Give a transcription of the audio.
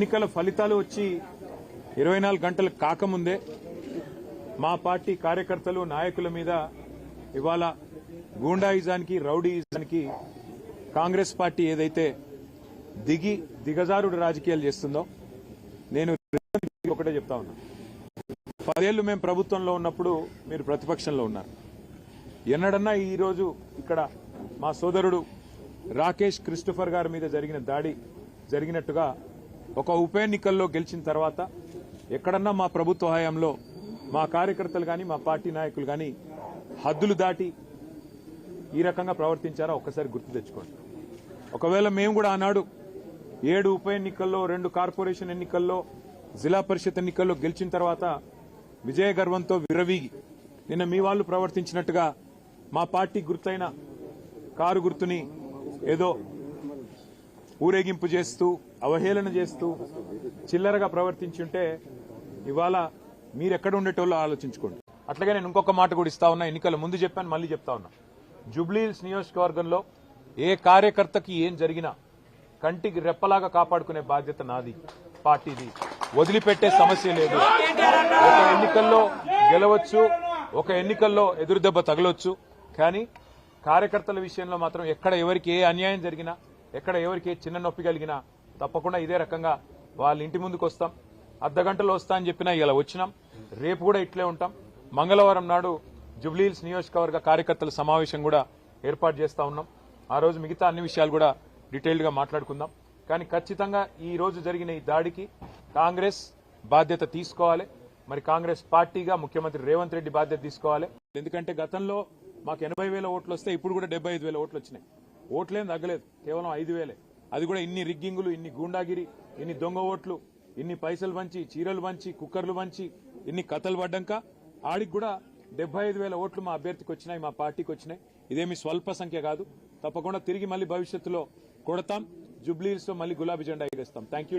ఎన్నికల ఫలితాలు వచ్చి ఇరవై నాలుగు గంటలు కాకముందే మా పార్టీ కార్యకర్తలు నాయకుల మీద ఇవాళ గూండాయిజానికి రౌడీయిజానికి కాంగ్రెస్ పార్టీ ఏదైతే దిగి దిగజారుడు రాజకీయాలు చేస్తుందో నేను ఒకటే చెప్తా ఉన్నా. పదేళ్ళు మేము ప్రభుత్వంలో ఉన్నప్పుడు మీరు ప్రతిపక్షంలో ఉన్నారు. ఎన్నడన్నా ఈరోజు ఇక్కడ మా సోదరుడు రాకేష్ క్రిస్టఫర్ గారి మీద జరిగిన దాడి జరిగినట్టుగా ఒక ఉప ఎన్నికల్లో గెలిచిన తర్వాత ఎక్కడన్నా మా ప్రభుత్వ హయాంలో మా కార్యకర్తలు కానీ మా పార్టీ నాయకులు కానీ హద్దులు దాటి ఈ రకంగా ప్రవర్తించారా? ఒక్కసారి గుర్తు తెచ్చుకోండి. ఒకవేళ మేము కూడా ఆనాడు ఏడు ఉప ఎన్నికల్లో రెండు కార్పొరేషన్ ఎన్నికల్లో జిల్లా పరిషత్ ఎన్నికల్లో గెలిచిన తర్వాత విజయ గర్వంతో విరవీగి నిన్న మీ వాళ్ళు ప్రవర్తించినట్టుగా మా పార్టీ గుర్తైన కారు గుర్తుని ఏదో ఊరేగింపు చేస్తూ అవహేళన చేస్తూ చిల్లరగా ప్రవర్తించుంటే ఇవాళ మీరెక్కడ ఉండేటోళ్ళు ఆలోచించుకోండి. అట్లాగే నేను ఇంకొక మాట కూడా ఇస్తా ఉన్నా ఎన్నికల ముందు చెప్పాను మళ్ళీ చెప్తా ఉన్నా. జూబ్లీహిల్స్ నియోజకవర్గంలో ఏ కార్యకర్తకి ఏం జరిగినా కంటికి రెప్పలాగా కాపాడుకునే బాధ్యత నాది పార్టీది. వదిలిపెట్టే సమస్య లేదు. ఒక ఎన్నికల్లో గెలవచ్చు ఒక ఎన్నికల్లో ఎదురుదెబ్బ తగలొచ్చు. కానీ కార్యకర్తల విషయంలో మాత్రం ఎక్కడ ఎవరికి ఏ అన్యాయం జరిగినా ఎక్కడ ఎవరికి ఏ చిన్న నొప్పి కలిగినా తప్పకుండా ఇదే రకంగా వాళ్ళ ఇంటి ముందుకు వస్తాం. అర్ధగంటలో వస్తా అని చెప్పినా ఇలా వచ్చినాం. రేపు కూడా ఇట్లే ఉంటాం. మంగళవారం నాడు జుబ్లీహిల్స్ నియోజకవర్గ కార్యకర్తల సమావేశం కూడా ఏర్పాటు చేస్తా ఉన్నాం. ఆ రోజు మిగతా అన్ని విషయాలు కూడా డీటెయిల్డ్గా మాట్లాడుకుందాం. కానీ ఖచ్చితంగా ఈ రోజు జరిగిన ఈ దాడికి కాంగ్రెస్ బాధ్యత తీసుకోవాలి. మరి కాంగ్రెస్ పార్టీగా ముఖ్యమంత్రి రేవంత్ రెడ్డి బాధ్యత తీసుకోవాలి. ఎందుకంటే గతంలో మాకు ఎనభై వేల ఓట్లు వస్తే ఇప్పుడు కూడా డెబ్బై ఐదు వేల ఓట్లు వచ్చినాయి. ఓట్లేం తగ్గలేదు. కేవలం ఐదు వేలే. అది కూడా ఇన్ని రిగ్గింగులు ఇన్ని గూండాగిరి ఇన్ని దొంగ ఓట్లు ఇన్ని పైసలు వంచి చీరలు వంచి కుక్కర్లు వంచి ఇన్ని కథలు పడ్డాక ఆడికి కూడా డెబ్బై ఐదు వేల ఓట్లు మా అభ్యర్థికి వచ్చినాయి మా పార్టీకి వచ్చినాయి. ఇదేమి స్వల్ప సంఖ్య కాదు. తప్పకుండా తిరిగి మళ్ళీ భవిష్యత్తులో కొడతాం. జుబ్లీస్లో మళ్ళీ గులాబీ జెండా ఎగరేస్తాం. Thank you